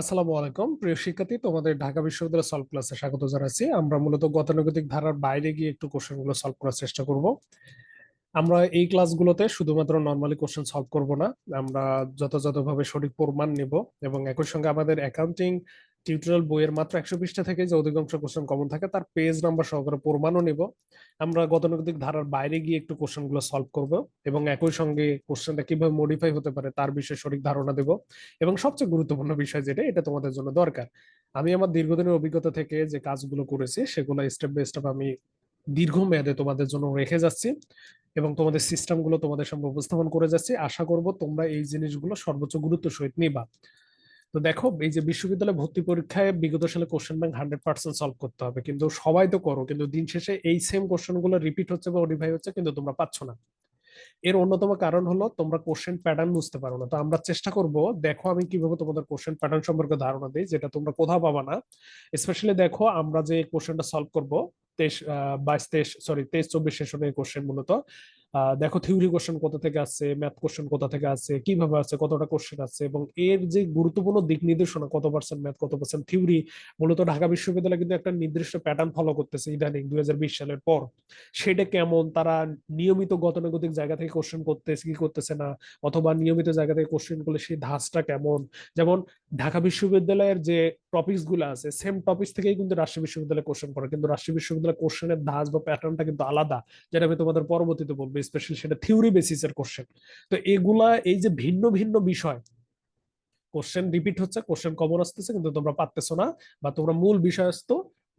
আসসালামু আলাইকুম। প্রিয় শিক্ষার্থী, তোমাদের ঢাকা বিশ্ববিদ্যালয় সলভ ক্লাসে স্বাগত জানাচ্ছি। আমরা মূলত গতানুগতিক ধারার বাইরে গিয়ে একটু কোশ্চেনগুলো সলভ করার চেষ্টা করব। আমরা এই ক্লাসগুলোতে শুধুমাত্র নর্মালি কোশ্চেন সলভ করব না, আমরা যথাযথভাবে সঠিক প্রমাণ নেব এবং একই সঙ্গে আমাদের অ্যাকাউন্টিং টিউটোরিয়াল বইয়ের মাত্র একশো পৃষ্ঠা থেকে যে অধিকাংশ কোশ্চেন কমন থাকে, তার পেজ নাম্বার সহকারে প্রমাণও নেব। আমরা গতানুগতিক ধারার বাইরে গিয়ে একটু কোশ্চেনগুলো সলভ করব এবং একই সঙ্গে কোশ্চেনটা কীভাবে মডিফাই হতে পারে তার বিষয়ে সঠিক ধারণা দেব এবং সবচেয়ে গুরুত্বপূর্ণ বিষয় যেটা, এটা তোমাদের জন্য দরকার। আমি আমার দীর্ঘদিনের অভিজ্ঞতা থেকে যে কাজগুলো করেছি, সেগুলো স্টেপ বাই স্টেপ আমি দীর্ঘমেয়াদে তোমাদের জন্য রেখে যাচ্ছি এবং তোমাদের সিস্টেমগুলো তোমাদের সামনে উপস্থাপন করে যাচ্ছি। আশা করব তোমরা এই জিনিসগুলো সর্বোচ্চ গুরুত্ব সহিত নিবা। তো দেখো, এই যে বিশ্ববিদ্যালয় ভর্তি পরীক্ষায় বিগত সালে question bank hundred percent solve করতে হবে। কিন্তু সবাই তো করো, কিন্তু দিন শেষে এই সেম কোশ্চেনগুলো রিপিট হচ্ছে বা ওডিফাই হচ্ছে, কিন্তু তোমরা পাচ্ছ না। এর অন্যতম কারণ হলো, তোমরা কোশ্চেন প্যাটার্ন বুঝতে পারো না। তো আমরা চেষ্টা করব, দেখো আমি কীভাবে তোমাদের কোশ্চেন প্যাটার্ন সম্পর্কে ধারণা দিই, যেটা তোমরা কোথাও পাবা না। স্পেশালি দেখো, আমরা যে কোশ্চেনটা সলভ করব, তেইশ বাইশ, তেইশ সরি তেইশ, চব্বিশ সেশনের কোশ্চেন মূলত। দেখো থিওরি কোশ্চেন কোথা থেকে আসছে ম্যাথ কোশ্চেন কোথা থেকে আসছে, কীভাবে আছে কতটা কোশ্চেন আছে এবং এর যে গুরুত্বপূর্ণ দিক নির্দেশনা কত পার্সেন্ট ম্যাথ কত পার্সেন্ট থিওরি মূলত ঢাকা বিশ্ববিদ্যালয় কিন্তু একটা নির্দিষ্ট প্যাটার্ন ফলো করতেছে ইদানিং দুই সালের পর। সেটা কেমন? তারা নিয়মিত গতানুগতিক জায়গা থেকে কোশ্চেন করতেছে, কি করতেছে না? অথবা নিয়মিত জায়গা থেকে কোশ্চেন করলে সেই ধাঁচটা কেমন? যেমন ঢাকা বিশ্ববিদ্যালয়ের যে টপিকসগুলো আছে সেম টপিক থেকেই কিন্তু রাজশাহী বিশ্ববিদ্যালয় কোশ্চেন করে। কিন্তু রাজশাহী বিশ্ববিদ্যালয় কোশ্চেনের ধাঁচ বা প্যাটার্নটা কিন্তু আলাদা, যেটা আমি তোমাদের পরবর্তীতে বলব। স্পেশালি সেটা থিওরি বেসিসের কোশ্চেন তো এগুলা এই যে ভিন্ন ভিন্ন বিষয় কোশ্চেন রিপিট হচ্ছে কোশ্চেন কমন আসতেছে, কিন্তু তোমরা পারতেছো না বা তোমরা মূল বিষয়স্থ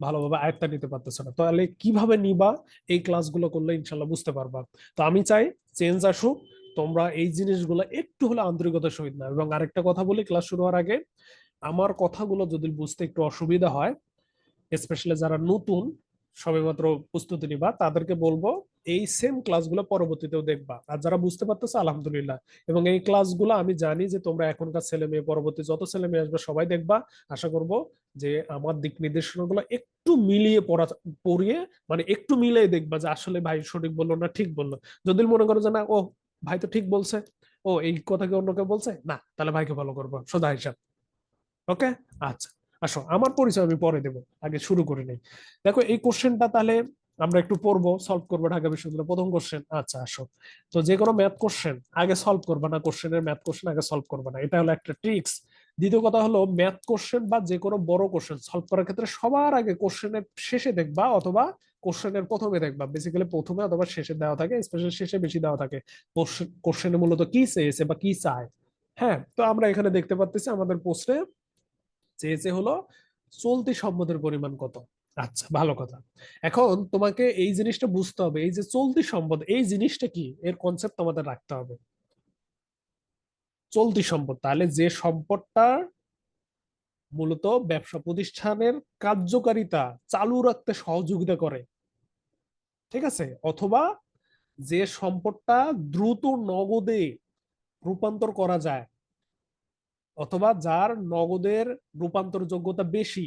ভালোভাবে আয়ত্তা নিতে পারতেছো না। তাহলে কীভাবে নিবা? এই ক্লাসগুলো করলে ইনশাল্লাহ বুঝতে পারবা। তো আমি চাই চেঞ্জ আসুক, তোমরা এই জিনিসগুলো একটু হলে আন্তরিকতার সহিত না এবং আরেকটা কথা বলি ক্লাস শুরু হওয়ার আগে, আমার কথাগুলো যদি বুঝতে একটু অসুবিধা হয় স্পেশালি যারা নতুন, সবেমাত্র প্রস্তুতি নিবা, তাদেরকে বলব এই সেম ক্লাসগুলো পরবর্তীতেও দেখবা। আর যারা বুঝতে পারতেছে, আলহামদুলিল্লাহ। এবং এই ক্লাসগুলো আমি জানি যে তোমরা এখনকার ছেলে মেয়ে, পরবর্তী যত ছেলে মেয়ে আসবে, সবাই দেখবা। আশা করব যে আমার দিক নির্দেশনাগুলো একটু মিলিয়ে পড়া, পড়িয়ে মানে একটু মিলিয়ে দেখবা যে আসলে ভাই সঠিক বলল না ঠিক বলল। যদি মনে করো যে না ও ভাই তো ঠিক বলছে। ও, এই কথা কি অন্য কেউ বলছে? না, তাহলে ভাইকে ফলো করব, সোজা হিসাব। ওকে? আচ্ছা আসো, আমার পরিচয় আমি পরে দেবো, আগে শুরু করে নেই। দেখো, এই কোশ্চেনটা তাহলে আমরা একটু পড়ব সলভ করব ঢাকা বিশ্ববিদ্যালয় প্রথম কোশ্চেন আচ্ছা আসো। তো যে কোনো ম্যাথ কোশ্চেন আগে সলভ করবা না কোশ্চেনের ম্যাথ কোশ্চেন আগে সলভ করবা না? এটা হলো একটা ট্রিক্স দ্বিতীয় কথা হলো ম্যাথ কোশ্চেন বা যে কোনো বড় কোশ্চেন সলভ করার ক্ষেত্রে সবার আগে কোশ্চেনের শেষে দেখবা অথবা কোশ্চেনের প্রথমে দেখবা। বেসিক্যালি প্রথমে অথবা শেষে দেওয়া থাকে স্পেশাল শেষে বেশি দেওয়া থাকে। কোশ্চেনে মূলত কি চেয়েছে বা কি চায়? হ্যাঁ তো আমরা এখানে দেখতে পাচ্ছি আমাদের প্রশ্নে চেয়েছে হলো চলতি সম্পদের পরিমাণ কত? আচ্ছা ভালো কথা। এখন তোমাকে এই জিনিসটা বুঝতে হবে, এই যে চলতি সম্পদ, এই জিনিসটা কি? এর কনসেপ্ট তোমাদের রাখতে হবে। চলতি সম্পদ, তাহলে যে সম্পদটা মূলত ব্যবসা প্রতিষ্ঠানের কার্যকারিতা চালু রাখতে সহযোগিতা করে, ঠিক আছে? অথবা যে সম্পদটা দ্রুত নগদে রূপান্তর করা যায়, অথবা যার নগদের রূপান্তর যোগ্যতা বেশি,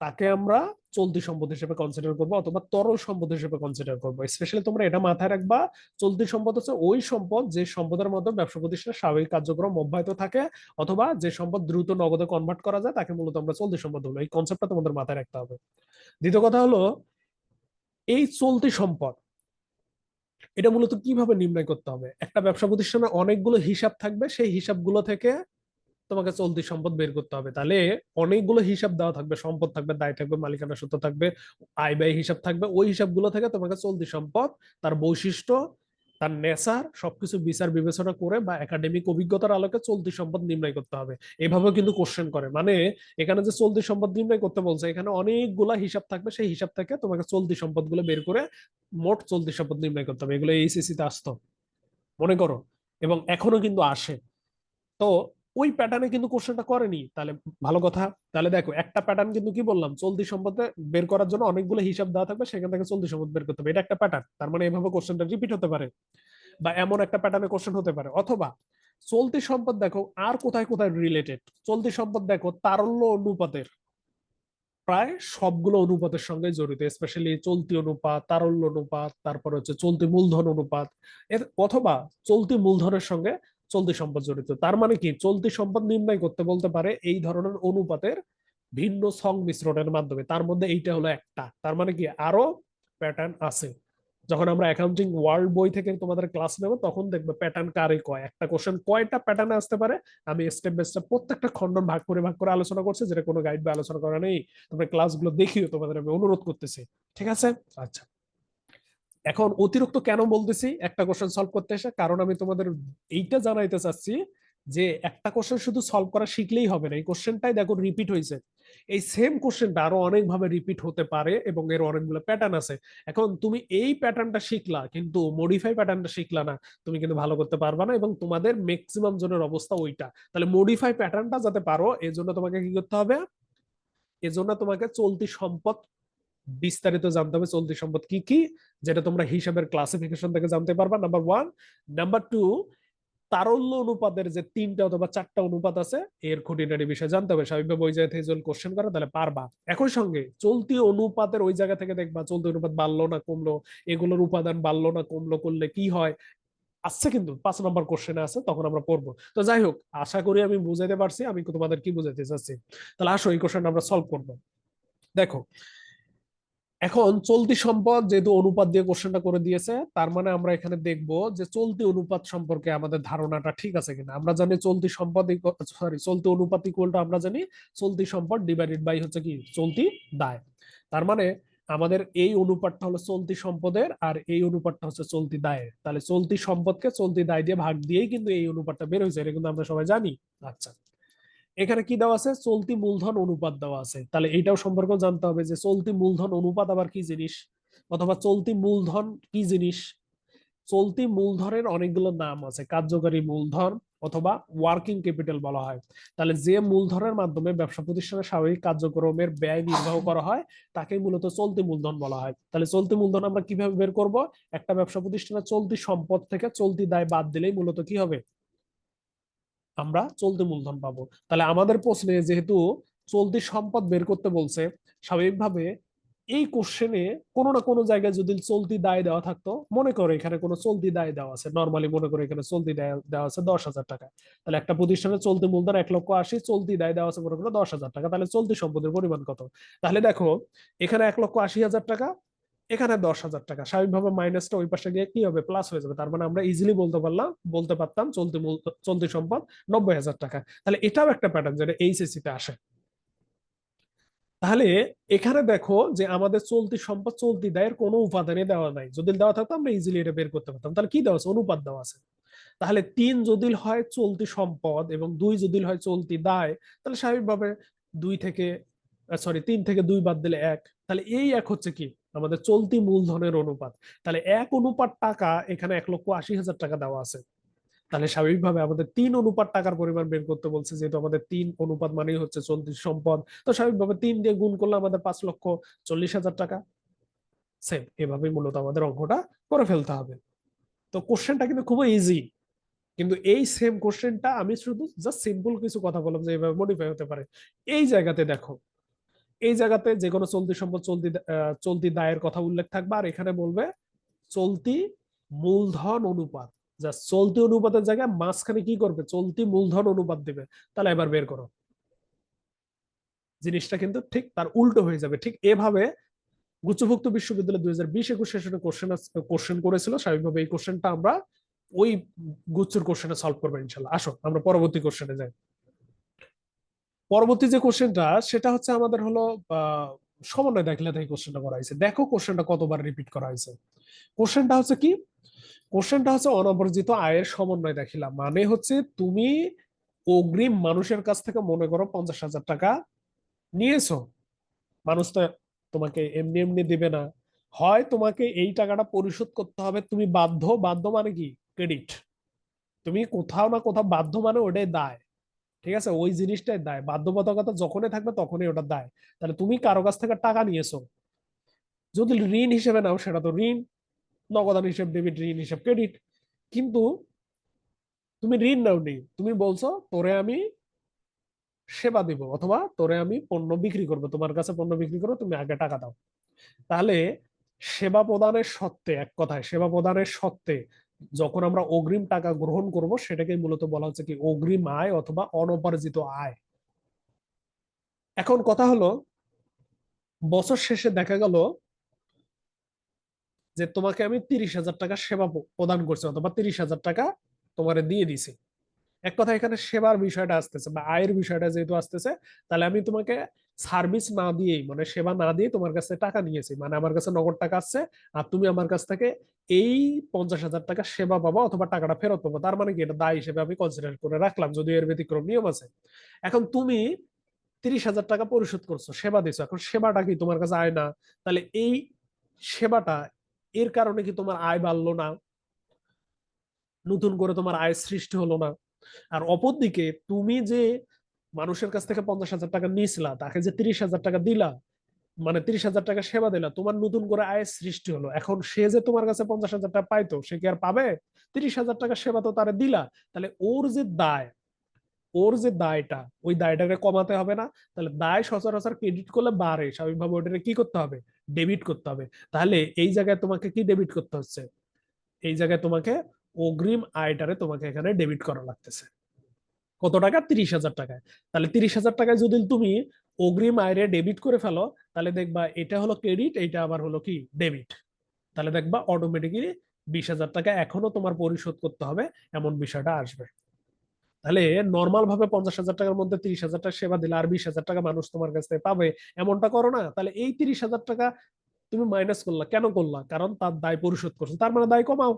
তাকে আমরা চলতি সম্পদ হিসেবে কনসিডার করব অথবা তরল সম্পদ হিসেবে কনসিডার করব। স্পেশালি তোমরা এটা মাথায় রাখবা, চলতি সম্পদ হচ্ছে ওই সম্পদ যে সম্পদের মাধ্যমে ব্যবসা প্রতিষ্ঠানের স্বাভাবিক কার্যক্রম অব্যাহত থাকে অথবা যে সম্পদ দ্রুত নগদে কনভার্ট করা যায় তাকে মূলত আমরা চলতি সম্পদ হলো এই কনসেপ্টটা তোমাদের মাথায় রাখতে হবে। দ্বিতীয় কথা হলো, এই চলতি সম্পদ, এটা মূলত কীভাবে নির্ণয় করতে হবে? একটা ব্যবসা প্রতিষ্ঠানে অনেকগুলো হিসাব থাকবে, সেই হিসাবগুলো থেকে তোমাকে চলতি সম্পদ বের করতে হবে। তাহলে অনেকগুলো হিসাব দেওয়া থাকবে, সম্পদ থাকবে, দায় থাকবে, মালিকানা সূত্র থাকবে, আয় ব্যয় হিসাব থাকবে, ওই হিসাবগুলো থেকে তোমাকে চলতি সম্পদ, তার বৈশিষ্ট্য, তার নেচার সবকিছু বিচার বিবেচনা করে বা একাডেমিক অভিজ্ঞতার আলোকে চলতি সম্পদ নির্ণয় করতে হবে। এভাবেও কিন্তু কোশ্চেন করে। মানে এখানে যে চলতি সম্পদ নির্ণয় করতে বলছে, এখানে অনেকগুলা হিসাব থাকবে, সেই হিসাব থেকে তোমাকে চলতি সম্পদগুলো বের করে মোট চলতি সম্পদ নির্ণয় করতে হবে। এগুলো এইচএসসি তে আসতো। মনে করো। এবং এখনও কিন্তু আসে। তো ওই প্যাটার্নে কিন্তু কোশ্চেনটা করেনি। তাহলে ভালো কথা। তাহলে দেখো, একটা প্যাটার্ন কিন্তু কি বললাম? চলতি সম্পদে বের করার জন্য অনেকগুলো হিসাব দেওয়া থাকবে, সেখান থেকে চলতি সম্পদ বের করতে হবে। এটা একটা প্যাটার্ন তার মানে এভাবে কোশ্চেনটা রিপিট হতে পারে। বা এমন একটা প্যাটার্নে কোশ্চেন হতে পারে। অথবা চলতি সম্পদ দেখো, আর কোথায় কোথায় রিলেটেড চলতি সম্পদ দেখো, তারল্য অনুপাতের। প্রায় সবগুলো অনুপাতের সঙ্গে জড়িত স্পেশালি চলতি অনুপাত, তারল্য অনুপাত, তারপর হচ্ছে চলতি মূলধন অনুপাত। এর অথবা চলতি মূলধনের সঙ্গে চলতি সম্পদ জড়িত। তার মানে কি? চলতি সম্পদ নির্ণয় করতে বলতে পারে এই ধরনের অনুপাতের ভিন্ন সংমিশ্রণের মাধ্যমে। তার মধ্যে এইটা হলো একটা। তার মানে কি? আরও প্যাটার্ন আছে। যখন আমরা অ্যাকাউন্টিং ওয়ার্ল্ড বই থেকে তোমাদের ক্লাস নেব, তখন দেখবে প্যাটার্ন কারে কয়? একটা কোশ্চেন কয়টা প্যাটার্ন আসতে পারে? আমি স্টেপ বাই স্টেপ প্রত্যেকটা খণ্ডন ভাগ করে ভাগ করে আলোচনা করছি, যেটা কোনো গাইড বা আলোচনা করা নেই। তোমরা ক্লাসগুলো দেখিও, তোমাদের আমি অনুরোধ করতেছি। ঠিক আছে? আচ্ছা। এখন অতিরিক্ত কেন বলতেছি? একটা কোশ্চেন সলভ করতে এসে, কারণ আমি তোমাদের এইটা জানাইতে চাচ্ছি যে একটা কোশ্চেন শুধু সলভ করা শিখলেই হবে না। এই কোশ্চেনটাই দেখো রিপিট হয়েছে। এই সেম কোশ্চেনটা আরও অনেকভাবে রিপিট হতে পারে এবং এর অনেকগুলো প্যাটার্ন আছে। এখন তুমি এই প্যাটার্নটা শিখলা, কিন্তু মডিফাই প্যাটার্নটা শিখলা না, তুমি কিন্তু ভালো করতে পারবা না এবং তোমাদের ম্যাক্সিমাম জনের অবস্থা ওইটা। তাহলে মডিফাই প্যাটার্নটা যাতে পারো এর জন্য তোমাকে কি করতে হবে? এজন্য তোমাকে চলতি সম্পদ বিস্তারিত জানতে হবে চলতি সম্পদ কি কি, যেটা তোমরা হিসাবের ক্লাসিফিকেশন থেকে জানতে পারবা। নাম্বার ওয়ান নাম্বার টু তারল্য অনুপাতের যে তিনটা অথবা চারটা অনুপাত আছে, এর খুঁটিনাটি বিষয় জানতে হবে। স্বাভাবিকভাবে ওই জায়গা থেকে যদি কোশ্চেন করে, তাহলে পারবা। একই সঙ্গে চলতি অনুপাতের ওই জায়গা থেকে দেখবা, চলতি অনুপাত বাড়লো না কমলো, এগুলোর উপাদান বাড়লো না কমলো, করলে কি হয়? আসছে কিন্তু, পাঁচ নম্বর কোশ্চেনে আছে, তখন আমরা পড়ব। তো যাই হোক, আশা করি আমি বুঝাইতে পারছি, আমি তোমাদের কি বুঝাইতে চাচ্ছি? তাহলে আসো, এই কোশ্চেন আমরা সলভ করব। দেখো এখন চলতি সম্পদ যেহেতু অনুপাত দিয়ে কোশ্চেনটা করে দিয়েছে, তার মানে আমরা এখানে দেখব যে চলতি অনুপাত সম্পর্কে আমাদের ধারণাটা ঠিক আছে কিনা। আমরা জানি চলতি সম্পদ সরি চলতি অনুপাত ইকুয়ালটা আমরা জানি চলতি সম্পদ ডিভাইডেড বাই হচ্ছে কি? চলতি দায়। তার মানে আমাদের এই অনুপাতটা হলো চলতি সম্পদের আর এই অনুপাতটা হচ্ছে চলতি দায়ের। তাহলে চলতি সম্পদকে চলতি দায় দিয়ে ভাগ দিয়েই কিন্তু এই অনুপাতটা বের হয়েছে, এটা কিন্তু আমরা সবাই জানি। আচ্ছা। এখানে কি দেওয়া আছে? চলতি মূলধন অনুপাত দেওয়া আছে। তাহলে এইটাও সম্পর্কে জানতে হবে যে চলতি মূলধন অনুপাত আবার কি জিনিস? অথবা চলতি মূলধন কি জিনিস? চলতি মূলধনের অনেকগুলো নাম আছে। কার্যকারী মূলধন অথবা ওয়ার্কিং ক্যাপিটাল বলা হয়। তাহলে যে মূলধনের মাধ্যমে ব্যবসা প্রতিষ্ঠানের স্বাভাবিক কার্যক্রমের ব্যয় নির্বাহ করা হয় তাকে মূলত চলতি মূলধন বলা হয়। তাহলে চলতি মূলধন আমরা কীভাবে বের করব? একটা ব্যবসা প্রতিষ্ঠানের চলতি সম্পদ থেকে চলতি দায় বাদ দিলেই মূলত কি হবে? আমরা চলতি মূলধন পাবো। তাহলে আমাদের প্রশ্নে যেহেতু চলতি সম্পদ বের করতে বলছে, স্বাভাবিকভাবে এই কোশ্চেনে কোনো না কোনো জায়গায় যদি চলতি দায় দেওয়া থাকতো, মনে করো এখানে কোনো চলতি দায় দেওয়া আছে নর্মালি মনে করো এখানে চলতি দায় দেওয়া আছে দশ হাজার টাকা। তাহলে একটা প্রতিষ্ঠানে চলতি মূলধন এক লক্ষ আশি, চলতি দায় দেওয়া আছে মনে করো দশ হাজার টাকা, তাহলে চলতি সম্পদের পরিমাণ কত? তাহলে দেখো, এখানে এক লক্ষ আশি হাজার টাকা এখানে দশ হাজার টাকা। স্বাভাবিকভাবে মাইনাসটা ওই পাশে গিয়ে কি হবে? প্লাস হয়ে যাবে। তার মানে আমরা ইজিলি বলতে পারলাম, বলতে পারতাম চলতি চলতি সম্পদ নব্বই হাজার টাকা। তাহলে এটাও একটা প্যাটার্ন যেটা এইচএসসি তে আসে। তাহলে এখানে দেখো যে আমাদের চলতি সম্পদ চলতি দায়ের কোনো উপাদানে দেওয়া নাই। যদি দেওয়া থাকতো আমরা ইজিলি এটা বের করতে পারতাম। তাহলে কি দেওয়া আছে? অনুপাত দেওয়া আছে। তাহলে তিন যদি হয় চলতি সম্পদ এবং দুই যদি হয় চলতি দায়, তাহলে স্বাভাবিকভাবে দুই থেকে সরি তিন থেকে দুই বাদ দিলে এক। তাহলে এই এক হচ্ছে কি? আমাদের চলতি মূলধনের অনুপাত। তাহলে এক অনুপাত টাকা এখানে এক লক্ষ আশি হাজার টাকা দেওয়া আছে। তাহলে স্বাভাবিকভাবে আমাদের তিন অনুপাত টাকার পরিমাণ বের করতে বলছে, যেহেতু আমাদের তিন অনুপাত মানেই হচ্ছে চলতি সম্পদ। তো স্বাভাবিকভাবে তিন দিয়ে গুণ করলে আমাদের পাঁচ লক্ষ চল্লিশ হাজার টাকা। সেম এভাবেই মূলত আমাদের অঙ্কটা করে ফেলতে হবে। তো কোশ্চেনটা কিন্তু খুবই ইজি কিন্তু এই সেম কোশ্চেনটা আমি শুধু জাস্ট সিম্পল কিছু কথা বললাম যে এইভাবে মডিফাই হতে পারে। এই জায়গাতে দেখো এই জায়গাতে যে কোনো চলতি সম্পদ, চলতি চলতি দায়ের কথা উল্লেখ থাকবে। আর এখানে বলবে, চলতি মূলধন অনুপাত। যা চলতি অনুপাতের জায়গায় মাঝখানে কি করবে? চলতি মূলধন অনুপাত দেবে। তাহলে এবার বের করো। জিনিসটা কিন্তু ঠিক তার উল্টো হয়ে যাবে। ঠিক এভাবে গুচ্ছভুক্ত বিশ্ববিদ্যালয় দুই হাজার বিশ একুশ সেশনে কোশ্চেন কোশ্চেন করেছিল। স্বাভাবিকভাবে এই কোশ্চেনটা আমরা ওই গুচ্ছর কোশ্চেনে সলভ করব ইনশাল্লাহ। আসো, আমরা পরবর্তী কোশ্চেনে যাই। পরবর্তী যে কোশ্চেনটা সেটা হচ্ছে আমাদের হলো সমন্বয় দেখলে এই কোশ্চেনটা করা হয়েছে। দেখো কোশ্চেনটা কতবার রিপিট করা হয়েছে। কোশ্চেনটা হচ্ছে কি? কোশ্চেনটা হচ্ছে অনবর্জিত আয়ের সমন্বয় দেখিলাম মানে হচ্ছে তুমি অগ্রিম মানুষের কাছ থেকে মনে করো পঞ্চাশ হাজার টাকা নিয়েছো। মানুষ তো তোমাকে এমনি এমনি দিবে না। হয় তোমাকে এই টাকাটা পরিশোধ করতে হবে, তুমি বাধ্য বাধ্য মানে কি? ক্রেডিট তুমি কোথাও না কোথাও বাধ্য মানে ওটাই দায়। ঠিক আছে? ওই জিনিসটাই দায়। বাধ্যবাধকতা যখনই থাকবে তখনই ওটা দায়। তাহলে তুমি কারও কাছ থেকে টাকা নিয়েছো। যদি ঋণ হিসেবে নাও, সেটা তো ঋণ। নগদান হিসেব ডেবিট ঋণ হিসেব ক্রেডিট কিন্তু তুমি ঋণ নাও নেই তুমি বলছো, তোরে আমি সেবা দিব অথবা তোরে আমি পণ্য বিক্রি করব। তোমার কাছে পণ্য বিক্রি করব, তুমি আগে টাকা দাও। তাহলে সেবা প্রদানের সত্ত্বে, এক কথায়, সেবা প্রদানের সত্ত্বে যখন আমরা অগ্রিম টাকা গ্রহণ করব সেটাকে মূলত বলা হচ্ছে কি অগ্রিম আয় অথবা অনপার্জিত আয়। এখন কথা হলো, বছর শেষে দেখা গেল যে তোমাকে আমি তিরিশ হাজার টাকা সেবা প্রদান করছি অথবা তিরিশ হাজার টাকা তোমারে দিয়ে দিছি। এক কথা এখানে সেবার বিষয়টা আসতেছে বা আয়ের বিষয়টা যেহেতু আসতেছে, তাহলে আমি তোমাকে সার্ভিস না দিয়েই মানে সেবা না দিয়ে তোমার কাছে টাকা নিয়েছি। মানে আমার কাছে নগদ টাকা আছে আর তুমি আমার কাছ থেকে এই পঞ্চাশ হাজার টাকা সেবা পাবো অথবা টাকাটা ফেরত পাবো। তার মানে কি? এটা দায় হিসেবে আমি কনসিডার করে রাখলাম যদি এর ব্যতিক্রম নিয়ম আছে। এখন তুমি তিরিশ হাজার টাকা পরিশোধ করছ, সেবা দিছো, এখন সেবাটা কি তোমার কাছে আয় না? তাহলে এই সেবাটা, এর কারণে কি তোমার আয় বাড়লো না? নতুন করে তোমার আয় সৃষ্টি হলো না? আর অপরদিকে তুমি যে মানুষের কাছ থেকে পঞ্চাশ হাজার টাকা নিয়েছিলা তাকে যে তিরিশ হাজার টাকা দিলা মানে তিরিশ হাজার টাকা সেবা দিলা, তোমার নতুন করে আয়ের সৃষ্টি হলো। এখন সে যে তোমার কাছে পঞ্চাশ হাজার টাকা পাইতো, সে কি আর পাবে? তিরিশ হাজার টাকা সেবা তো তারা দিলা। তাহলে ওর যে দায়, ওর যে দায়টা, ওই দায়টাকে কমাতে হবে না। তাহলে দায় সচরাচর ক্রেডিট করলে বাড়ে। স্বাভাবিকভাবে ওটাকে কি করতে হবে? ডেবিট করতে হবে। তাহলে এই জায়গায় তোমাকে কি ডেবিট করতে হচ্ছে? এই জায়গায় তোমাকে অগ্রিম আয়টারে তোমাকে এখানে ডেবিট করা লাগতেছে। কত টাকা? তিরিশ হাজার টাকায়। তাহলে তিরিশ হাজার টাকায় যদি তুমি অগ্রিম আয়রে ডেবিট করে ফেলো, তাহলে দেখবা এটা হলো ক্রেডিট এটা আবার হলো কি? ডেবিট তাহলে দেখবা অটোমেটিক্যালি বিশ হাজার টাকা এখনও তোমার পরিশোধ করতে হবে, এমন বিষয়টা আসবে। তাহলে নর্মাল ভাবে পঞ্চাশ হাজার টাকার মধ্যে তিরিশ হাজার টাকা সেবা দিলে আর বিশ হাজার টাকা মানুষ তোমার কাছ থেকে পাবে, এমনটা করো না। তাহলে এই তিরিশ হাজার টাকা তুমি মাইনাস করলা। কেন করলা? কারণ তার দায় পরিশোধ করছ। তার মানে দায় কমাও।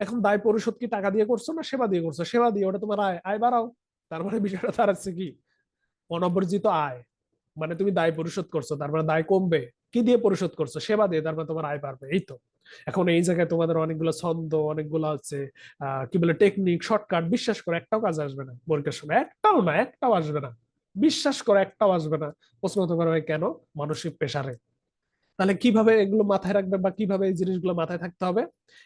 এখন দায় পরিশোধ কি টাকা দিয়ে করছ না সেবা দিয়ে করছ? সেবা দিয়ে ওটা তোমার আয় আয় বাড়াও। তারপরে বিষয়টা দাঁড়াচ্ছে কি? অনবর্জিত আয়। মানে তুমি দায় পরিশোধ করছ তার মানে দায় কমবে। কি দিয়ে পরিশোধ করছ? সেবা দিয়ে তার মানে তোমার আয় বাড়বে। এই তো। এখন এই জায়গায় তোমাদের অনেকগুলো ছন্দ, অনেকগুলো হচ্ছে কি বলে টেকনিক শর্টকাট বিশ্বাস করে, একটাও কাজ আসবে না। পরীক্ষার সময় একটাও না, একটাও আসবে না। বিশ্বাস করে, একটাও আসবে না। প্রশ্ন হতে পারবে কেন? মানসিক প্রেসারে তাহলে কীভাবে এগুলো মাথায় রাখবে বা কীভাবে এই জিনিসগুলো মাথায় থাকতে হবে?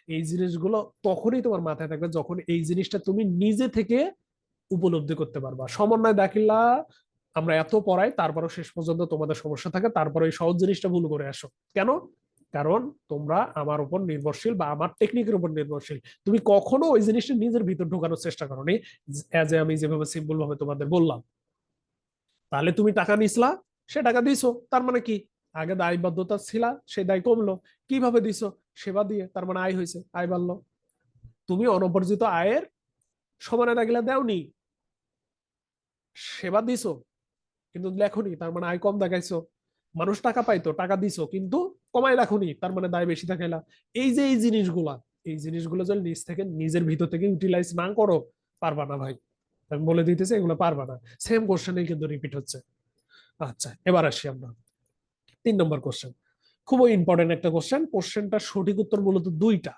এই জিনিসগুলো তখনই তোমার মাথায় থাকবে যখন এই জিনিসটা তুমি নিজে থেকে উপলব্ধি করতে পারবা। সমন্বয় দাখিলা, আমরা এত পড়াই, তারপরও শেষ পর্যন্ত তোমাদের সমস্যা থাকে তারপরে এই সহজ জিনিসটা ভুল করে আসো। কেন? কারণ তোমরা আমার উপর নির্ভরশীল বা আমার টেকনিকের উপর নির্ভরশীল। তুমি কখনো ওই জিনিসটা নিজের ভিতর ঢোকানোর চেষ্টা করোনি অ্যাজ এ আমি যেভাবে সিম্পল ভাবে তোমাদের বললাম। তাহলে তুমি টাকা নিসলা, সে টাকা দিছো, তার মানে কি? আগে দায়বদ্ধতা ছিল সে দায় কমলো কীভাবে দিছো? সেবা দিয়ে, তার মানে আয় হয়েছে আয় বাড়লো। তুমি অনবর্জিত আয়ের সমানে দাগিলা দেওনি। সেবা দিছো, কিন্তু লেখনি, তার মানে আয় কম দেখাইছো। মানুষ টাকা পাইতো, টাকা দিছো, কিন্তু কমাই রাখুনি, তার মানে দায় বেশি দেখাইলা। এই যে এই জিনিসগুলা, এই জিনিসগুলো যদি নিজ থেকে, নিজের ভিতর থেকে ইউটিলাইজ না করো, পারবা না ভাই। আমি বলে দিতেছি, এগুলো পারবা না। সেম কোশ্চেনই কিন্তু রিপিট হচ্ছে। আচ্ছা এবার আসি আমরা। তিন নম্বর কোশ্চেন খুবই ইম্পর্টেন্ট একটা কোশ্চেন কোশ্চেনটা সঠিক উত্তর মূলত দুইটা।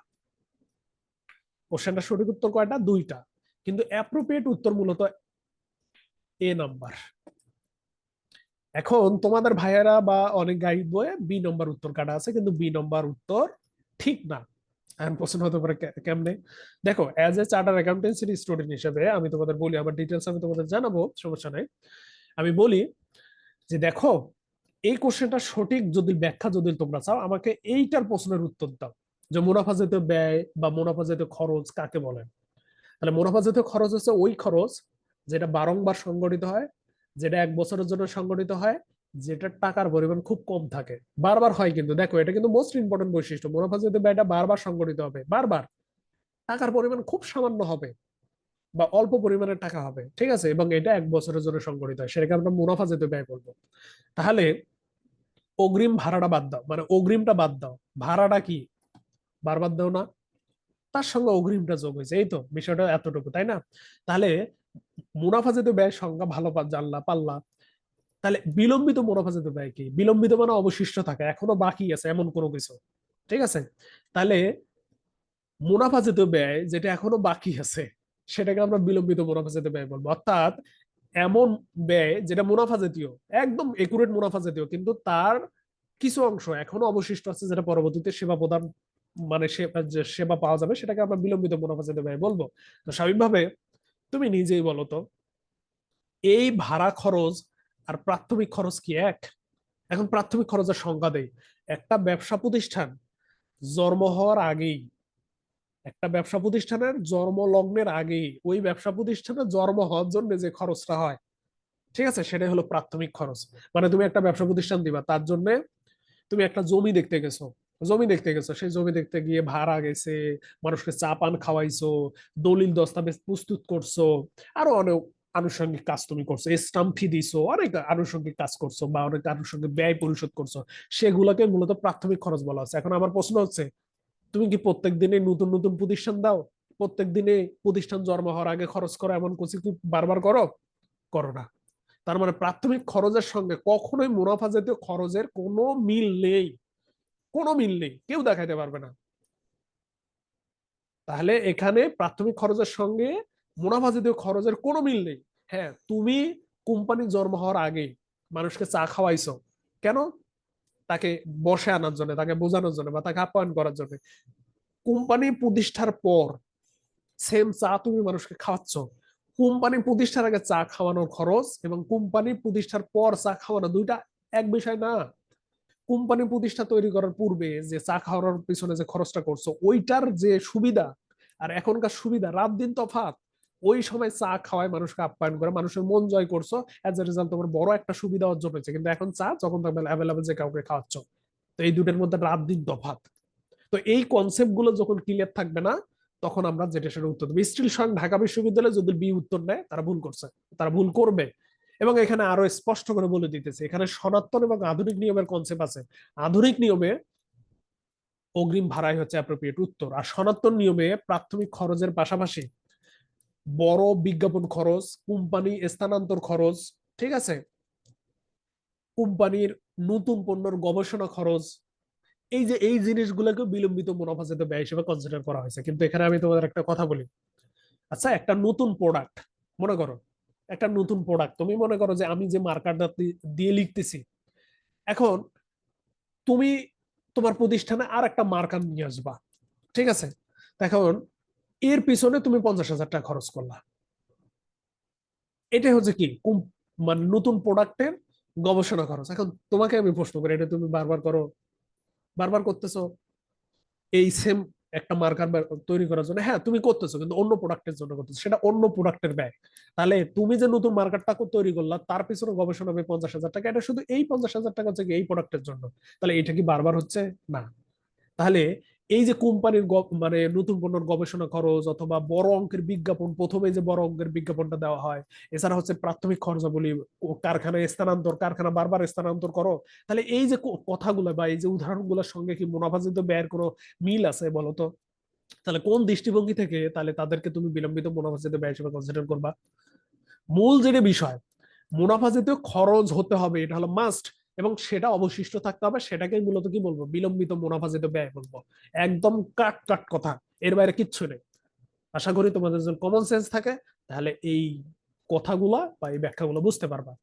কোশ্চেনটা সঠিক উত্তর কয়টা? দুইটা। কিন্তু অ্যাপ্রোপ্রিয়েট উত্তর মূলত এ নাম্বার এখন তোমাদের ভাইয়েরা বা অনেক গাইড বইয়ে বি নম্বর উত্তর কাটা আছে, কিন্তু বি নম্বর উত্তর ঠিক না। এখন প্রশ্ন হতে পারে কেমনে? দেখো অ্যাজ এ চার্টার অ্যাকাউন্টেন্সির স্টুডেন্ট হিসেবে আমি তোমাদের বলি, আমার ডিটেলস আমি তোমাদের জানাব, সমস্যা নাই। আমি বলি যে দেখো এই কোশ্চেনটা সঠিক যদি ব্যাখ্যা যদি তোমরা চাও, আমাকে এইটার প্রশ্নের উত্তর দাও। যে মুনাফা জাতীয় ব্যয় বা মুনাফা জাতীয় খরচ কাকে বলেন তাহলে মুনাফা জাতীয় খরচ হচ্ছে ওই খরচ যেটা বারংবার সংগঠিত হয়, যেটা এক বছরের জন্য সংগঠিত হয়, যেটা টাকার পরিমাণ খুব কম থাকে। বারবার হয় কিন্তু। দেখো, এটা কিন্তু মোস্ট ইম্পর্টেন্ট বৈশিষ্ট্য। মুনাফা জাতীয় ব্যয়টা বারবার সংগঠিত হবে। বারবার। টাকার পরিমাণ খুব সামান্য হবে বা অল্প পরিমাণের টাকা হবে। ঠিক আছে? এবং এটা এক বছরের জন্য সংগঠিত হয়। সেটাকে আমরা মুনাফা জাতীয় ব্যয় বলব। তাহলে অগ্রিম ভাড়াটা বাদ দাও। মানে অগ্রিমটা বাদ দাও। ভাড়াটা কি? বারবার দাও না। তার সঙ্গে অগ্রিমটা যোগ হয়েছে। এই তো বিষয়টা এতটুকু, তাই না? তাহলে মুনাফা জাতীয় ব্যয় সংজ্ঞা ভালো জানলা পাল্লা তাহলে বিলম্বিত মুনাফা জাতীয় ব্যয় কি? বিলম্বিত মানে অবশিষ্ট থাকে। এখনও বাকি আছে এমন কোনো কিছু। ঠিক আছে? তাহলে মুনাফা জাতীয় ব্যয়, যেটা এখনও বাকি আছে, সেটাকে আমরা বিলম্বিত মুনাফা জাতীয় ব্যয় বলব। অর্থাৎ এমন ব্যয় যেটা মুনাফা জাতীয়, একদম একুরেট মুনাফা জাতীয়, কিন্তু তার কিছু অংশ এখনও অবশিষ্ট আছে যেটা পরবর্তীতে সেবা প্রদান মানে সেবা পাওয়া যাবে, সেটাকে আমরা বিলম্বিত মুনাফা জাতীয় ব্যয় বলব। তো স্বাভাবিকভাবে তুমি নিজেই বলো তো, এই ভাড়া খরচ আর প্রাথমিক খরচ কি এক? এখন প্রাথমিক খরচের সংজ্ঞা দেয় একটা ব্যবসা প্রতিষ্ঠান জন্ম হওয়ার আগেই একটা ব্যবসা প্রতিষ্ঠানের জন্ম লগ্নের আগেই, ওই ব্যবসা প্রতিষ্ঠানের জন্ম হওয়ার জন্য যে খরচটা হয়, ঠিক আছে? সেটাই হলো প্রাথমিক খরচ। মানে তুমি একটা ব্যবসা প্রতিষ্ঠান দিবা, তার জন্য তুমি একটা জমি দেখতে গেছো। জমি দেখতে গেছো, সেই জমি দেখতে গিয়ে ভাড়া গেছে, মানুষকে চা পান খাওয়াইছো, দলিল দস্তাবেজ প্রস্তুত করছ, আরও অনেক আনুষঙ্গিক কাজ তুমি করছ, স্টাম্প ফি দিছো, অনেক আনুষঙ্গিক কাজ করছ বা অনেক আনুষঙ্গিক ব্যয় পরিশোধ করছ, সেগুলোকে মূলত প্রাথমিক খরচ বলা হচ্ছে। এখন আমার প্রশ্ন হচ্ছে তুমি কি প্রত্যেক দিনে নতুন নতুন প্রতিষ্ঠান দাও? প্রত্যেক দিনে প্রতিষ্ঠান জন্ম হওয়ার আগে খরচ করো, এমন কিছু কি বারবার করো? করো না। তার মানে প্রাথমিক খরচের সঙ্গে কখনোই মুনাফা জাতীয় খরচের কোনো মিল নেই। কোনো মিল নেই। কেউ দেখাইতে পারবে না। তাহলে এখানে প্রাথমিক খরচের সঙ্গে মুনাফা জাতীয় খরচের কোনো মিল নেই। হ্যাঁ তুমি কোম্পানি জন্ম হওয়ার আগে মানুষকে চা খাওয়াইছো। কেন? তাকে বসে আনার জন্য, তাকে বোঝানোর জন্য বা তাকে আপ্যায়ন করার জন্য। কোম্পানি প্রতিষ্ঠার পর সেম চা তুমি মানুষকে খাওয়াচ্ছ। কোম্পানি প্রতিষ্ঠার আগে চা খাওয়ানোর খরচ এবং কোম্পানি প্রতিষ্ঠার পর চা খাওয়ানো দুইটা এক বিষয় না। কোম্পানি প্রতিষ্ঠা তৈরি করার পূর্বে যে চা খাওয়ানোর পিছনে যে খরচটা করছ, ওইটার যে সুবিধা আর এখনকার সুবিধা, রাত দিন তফাৎ। ওই সময় চা খাওয়ায় মানুষকে আপ্যায়ন করে, মানুষের মন জয় করছ অ্যাজ এ রেজাল্ট তোমার বড় একটা সুবিধা অর্জন হয়েছে। কিন্তু এখন চা যখন অ্যাভেলেবেল যে কাউকে খাওয়াচ্ছ, তো এই দুটোর মধ্যে রাত দিন তফাৎ। তো এই কনসেপ্টগুলো যখন ক্লিয়ার থাকবে না, তখন আমরা যেটা সেটা উত্তর দেবো। স্টিল স্বয়ং ঢাকা বিশ্ববিদ্যালয়ে যদি বি উত্তর নেয় তারা ভুল করছে, তারা ভুল করবে। এবং এখানে আরও স্পষ্ট করে বলে দিতেছে, এখানে সনাতন এবং আধুনিক নিয়মের কনসেপ্ট আছে। আধুনিক নিয়মে অগ্রিম ভাড়াই হচ্ছে অ্যাপ্রোপ্রিয়েট উত্তর। আর সনাতন নিয়মে প্রাথমিক খরচের পাশাপাশি বড় বিজ্ঞাপন খরচ, কোম্পানি স্থানান্তর খরচ, ঠিক আছে? কোম্পানির নতুন পণ্যের গবেষণা খরচ, এই যে এই জিনিসগুলোকে বিলম্বিত মুনাফা যাতে ব্যয় হিসেবে কনসিডার করা হয়েছে। কিন্তু এখানে আমি তোমাদের একটা কথা বলি। আচ্ছা একটা নতুন প্রোডাক্ট মনে করো, একটা নতুন প্রোডাক্ট তুমি মনে করো যে আমি যে মার্কারটা দিয়ে লিখতেছি, এখন তুমি তোমার প্রতিষ্ঠানে আর একটা মার্কার নিয়ে আসবা, ঠিক আছে? এখন এর পিছনে তুমি পঞ্চাশ হাজার টাকা খরচ করলা। এটা হচ্ছে কি? মানে নতুন প্রোডাক্টের গবেষণা খরচ। এখন তোমাকে আমি প্রশ্ন করি, এটা তুমি বারবার করো, বারবার করতেছো, এই সেম একটা মার্কার তৈরি করার জন্য। হ্যাঁ তুমি করতেছো, কিন্তু অন্য প্রোডাক্টের জন্য করতেছো, সেটা অন্য প্রোডাক্টের ব্যয়। তাহলে তুমি যে নতুন মার্কারটা তৈরি করলা, তার পিছনে গবেষণা হবে পঞ্চাশ হাজার টাকা। এটা শুধু এই পঞ্চাশ হাজার টাকা হচ্ছে এই প্রোডাক্টের জন্য। তাহলে এটা কি বারবার হচ্ছে? না। তাহলে এই যে কোম্পানির মানে নতুন পণ্যের গবেষণা খরচ অথবা বড় অঙ্কের বিজ্ঞাপন, প্রথমে যে বড় অঙ্কের বিজ্ঞাপনটা দেওয়া হয়, এছাড়া হচ্ছে প্রাথমিক খরচাবলী কারখানায় স্থানান্তর, কারখানা বারবার স্থানান্তর করো, তাহলে এই যে কথাগুলো বা এই যে উদাহরণগুলোর সঙ্গে কি মুনাফাজিত ব্যয়ের কোনো মিল আছে বলতো তাহলে কোন দৃষ্টিভঙ্গি থেকে তাহলে তাদেরকে তুমি বিলম্বিত মুনাফাজিত ব্যয় হিসেবে কনসিডার করবা? মূল যেটা বিষয়, মুনাফা মুনাফাজিত খরচ হতে হবে, এটা হলো মাস্ট এবং সেটা অবশিষ্ট থাকতে হবে, সেটাকেই মূলত কি বলব? বিলম্বিত মুনাফাজিত ব্যয় বলব। একদম কাট কাট কথা, এর বাইরে কিচ্ছু নেই। আশা করি তোমাদের যদি কমন সেন্স থাকে, তাহলে এই কথাগুলা বা এই ব্যাখ্যাগুলো বুঝতে পারবা।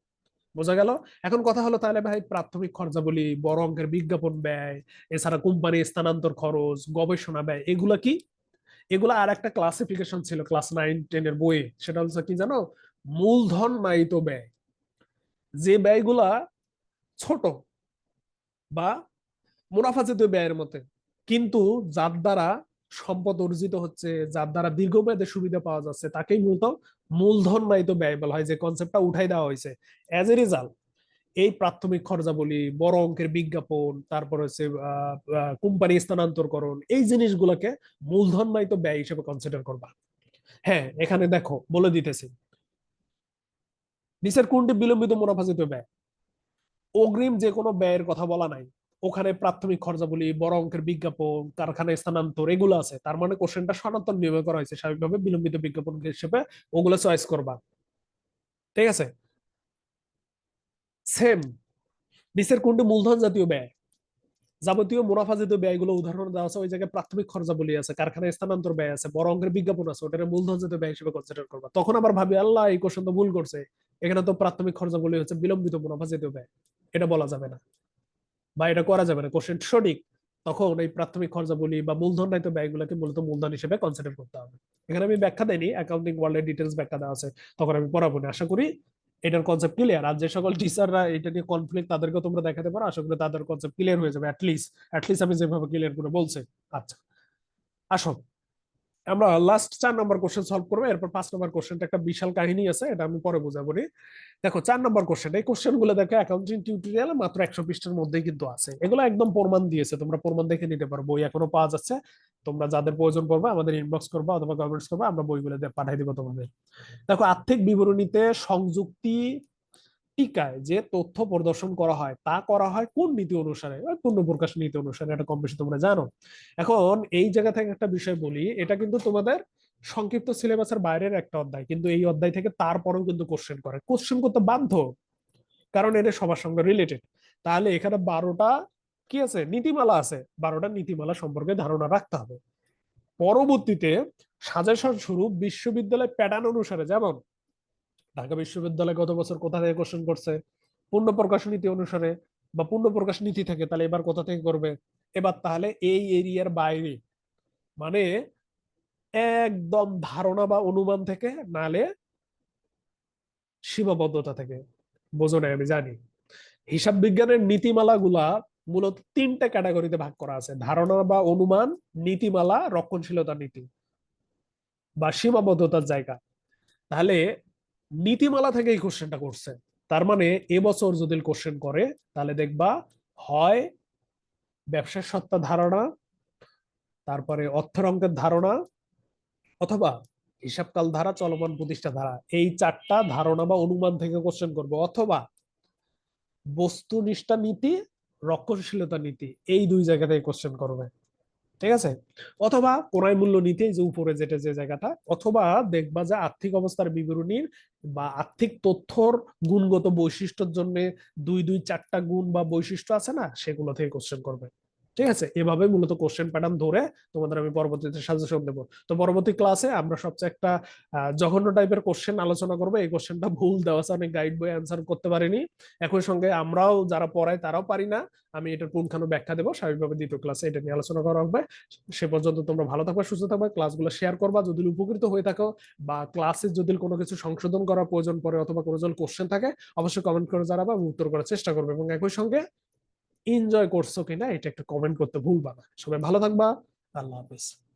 বোঝা গেল? এখন কথা হলো তাহলে ভাই প্রাথমিক খরচাবলী, বড় অঙ্কের বিজ্ঞাপন ব্যয়, এছাড়া কোম্পানি স্থানান্তর খরচ, গবেষণা ব্যয়, এগুলো কি? এগুলা আর একটা ক্লাসিফিকেশন ছিল ক্লাস নাইন টেন এর বইয়ে। সেটা হচ্ছে কি জানো? মূলধন নাইত ব্যয়। যে ব্যয়গুলা ছোট বা মুনাফা জাতীয় ব্যয়ের মতে কিন্তু যার দ্বারা সম্পদ অর্জিত হচ্ছে, যার দ্বারা দীর্ঘমেয়াদে সুবিধা পাওয়া যাচ্ছে, তাকেই মূলত মূলধন নাইত ব্যয় বলা হয়, যে কনসেপ্টটা উঠাই দেওয়া হয়েছে। অ্যাজ এ রেজাল্ট এই প্রাথমিক খরচাবলী, বড় অঙ্কের বিজ্ঞাপন, তারপর হচ্ছে কোম্পানি স্থানান্তরকরণ, এই জিনিসগুলোকে মূলধন নাইত ব্যয় হিসেবে কনসিডার করবা। হ্যাঁ এখানে দেখো, বলে দিতেছি। নিচের কোনটি বিলম্বিত মুনাফাজিত ব্যয়? অগ্রিম যে কোনো ব্যয়ের কথা বলা নাই। ওখানে প্রাথমিক খরচাবলী বড় অঙ্কের বিজ্ঞাপন, কারখানায় স্থানান্তর, এগুলো আছে। তার মানে কোশ্চেনটা সনাতন নিয়মে করা হয়েছে। স্বাভাবিকভাবে বিলম্বিত বিজ্ঞাপন হিসেবে ওগুলো চয়েস করবা। ঠিক আছে? সেম নিচের কোনটি মূলধন জাতীয় ব্যয়? যাবতীয় মুনাফা জাতীয় ব্যয়গুলো উদাহরণ দেওয়া আছে, ওই জায়গায় প্রাথমিক খরচাবলী আছে কারখানায় স্থানান্তর ব্যয় আছে, বড় অঙ্কের বিজ্ঞাপন আছে ওটা মূলধন জাতীয় ব্যয় হিসেবে কনসিডার করবা তখন আবার ভাবি, আল্লাহ, এই কোশ্চেন তো ভুল করছে এখানে তো প্রাথমিক খরচাবলী হচ্ছে বিলম্বিত মুনাফা জাতীয় ব্যয়, এটা বলা যাবে না, বা এটা করা যাবে না। কোশ্চেন সঠিক, তখন এই প্রাথমিক খরচাবলী বা মূলধন নাইত ব্যয়গুলোকে মূলত মূলধন হিসেবে কনসিডার করতে হবে। এখানে আমি ব্যাখ্যা দেয়নি অ্যাকাউন্টিং ওয়ার্ল্ডের ডিটেলস ব্যাখ্যা দেওয়া আছে, তখন আমি পড়াবো আশা করি এটার কনসেপ্ট ক্লিয়ার আর যে সকল টিচাররা এটা নিয়ে কনফ্লিক্ট তাদেরকে তোমরা দেখাতে পারো। আশা করি তাদের কনসেপ্ট ক্লিয়ার হয়ে যাবে অ্যাটলিস্ট অ্যাটলিস্ট আমি যেভাবে ক্লিয়ার করে বলছি। আচ্ছা আসো। আমরা লাস্ট চার নম্বর কোশ্চেন সলভ করব, এরপর পাঁচ নম্বর কোশ্চেনটা একটা বিশাল কাহিনী আছে, এটা আমি পরে বোঝাবো। দেখো, চার নম্বর কোশ্চেন এই কোশ্চেনগুলো দেখো অ্যাকাউন্টিং টিউটোরিয়াল মাত্র একশো পৃষ্ঠার মধ্যেই কিন্তু আছে। এগুলো একদম প্রমাণ দিয়েছে, তোমরা প্রমাণ দেখে নিতে পারো, বই এখনও পাওয়া যাচ্ছে। তোমরা যাদের প্রয়োজন পড়বে, আমাদের ইনবক্স করবা অথবা কমেন্টস করবা, আমরা বইগুলো পাঠাই দিব তোমাদের। দেখো, আর্থিক বিবরণীতে সংযুক্তি টিকায় যে তথ্য প্রদর্শন করা হয়, তা করা হয় কোন নীতি অনুসারে? পূর্ণ প্রকাশ নীতি অনুসারে, এটা কম বেশি তোমরা জানো। এখন এই জায়গা থেকে একটা বিষয় বলি, এটা কিন্তু তোমাদের সংক্ষিপ্ত সিলেবাসের বাইরের একটা অধ্যায়, কিন্তু এই অধ্যায় থেকে তারপরেও কিন্তু কোশ্চেন করে। কোশ্চেন করতে বাধ্য, কারণ এটা সবার সঙ্গে রিলেটেড তাহলে এখানে বারোটা কি আছে? নীতিমালা আছে। বারোটা নীতিমালা সম্পর্কে ধারণা রাখতে হবে। পরবর্তীতে সাজেশন শুরু বিশ্ববিদ্যালয় প্যাটার্ন অনুসারে, যেমন ঢাকা বিশ্ববিদ্যালয় গত বছর কোথা থেকে কোশ্চেন করছে? পূর্ণ প্রকাশ নীতি অনুসারে বা পূর্ণ প্রকাশ নীতি থেকে তাহলে এবার কোথা থেকে করবে? এবার তাহলে এই এরিয়ার বাইরে। মানে একদম ধারণা বা অনুমান থেকে নালে সীমাবদ্ধতা থেকে। বোঝো না আমি জানি। হিসাব বিজ্ঞানের নীতিমালা গুলা মূলত তিনটা ক্যাটাগরিতে ভাগ করা আছে। ধারণা বা অনুমান, নীতিমালা, রক্ষণশীলতা নীতি বা সীমাবদ্ধতার জায়গা। তাহলে নীতিমালা থেকে এই কোশ্চেনটা করছে। তার মানে এবছর যদি কোশ্চেন করে, তাহলে দেখবা হয় ব্যবসার সত্তা ধারণা, তারপরে অর্থের অঙ্কের ধারণা, অথবা হিসাবকাল ধারা, চলমান প্রতিষ্ঠা ধারা, এই চারটা ধারণা বা অনুমান থেকে কোশ্চেন করবে। অথবা বস্তুনিষ্ঠা নীতি, রক্ষণশীলতা নীতি, এই দুই জায়গা থেকে কোশ্চেন করবে। ঠিক আছে? অথবা কোনায় মূল্য নিতে যে উপরে যেটা, যে জায়গাটা, অথবা দেখবা যে আর্থিক অবস্থার বিবরণীর বা আর্থিক তথ্যর গুণগত বৈশিষ্ট্যর জন্য দুই দুই, চারটা গুণ বা বৈশিষ্ট্য আছে না? সেগুলো থেকে কোশ্চেন করবে। ঠিক আছে? এভাবে মূলত কোশ্চেন প্যাটার্ন ধরে তোমাদের আমি পরবর্তীতে সাজেশন দেবো। তো পরবর্তী ক্লাসে আমরা সবচেয়ে একটা জঘন্য টাইপের কোশ্চেন আলোচনা করব। এই কোশ্চেনটা ভুল দেওয়া আছে অনেক গাইড বই অ্যান্সার করতে পারিনি। একই সঙ্গে আমরাও যারা পড়াই তারাও পারি না। আমি এটার পুঙ্খানু ব্যাখ্যা দেবো? স্বাভাবিকভাবে দ্বিতীয় ক্লাসে এটা নিয়ে আলোচনা করা হবে। সে পর্যন্ত তোমরা ভালো থাকবে, সুস্থ থাকবে। ক্লাসগুলো শেয়ার করবা। যদি উপকৃত হয়ে থাকো বা ক্লাসে যদি কোনো কিছু সংশোধন করার প্রয়োজন পড়ে অথবা কোনো জন কোশ্চেন থাকে, অবশ্যই কমেন্ট করে জানাবা উত্তর করার চেষ্টা করব। এবং একই সঙ্গে এনজয় করছ কিনা এটা একটু কমেন্ট করতে ভুলবা না। সবাই ভালো থাকবা আল্লাহ হাফিজ।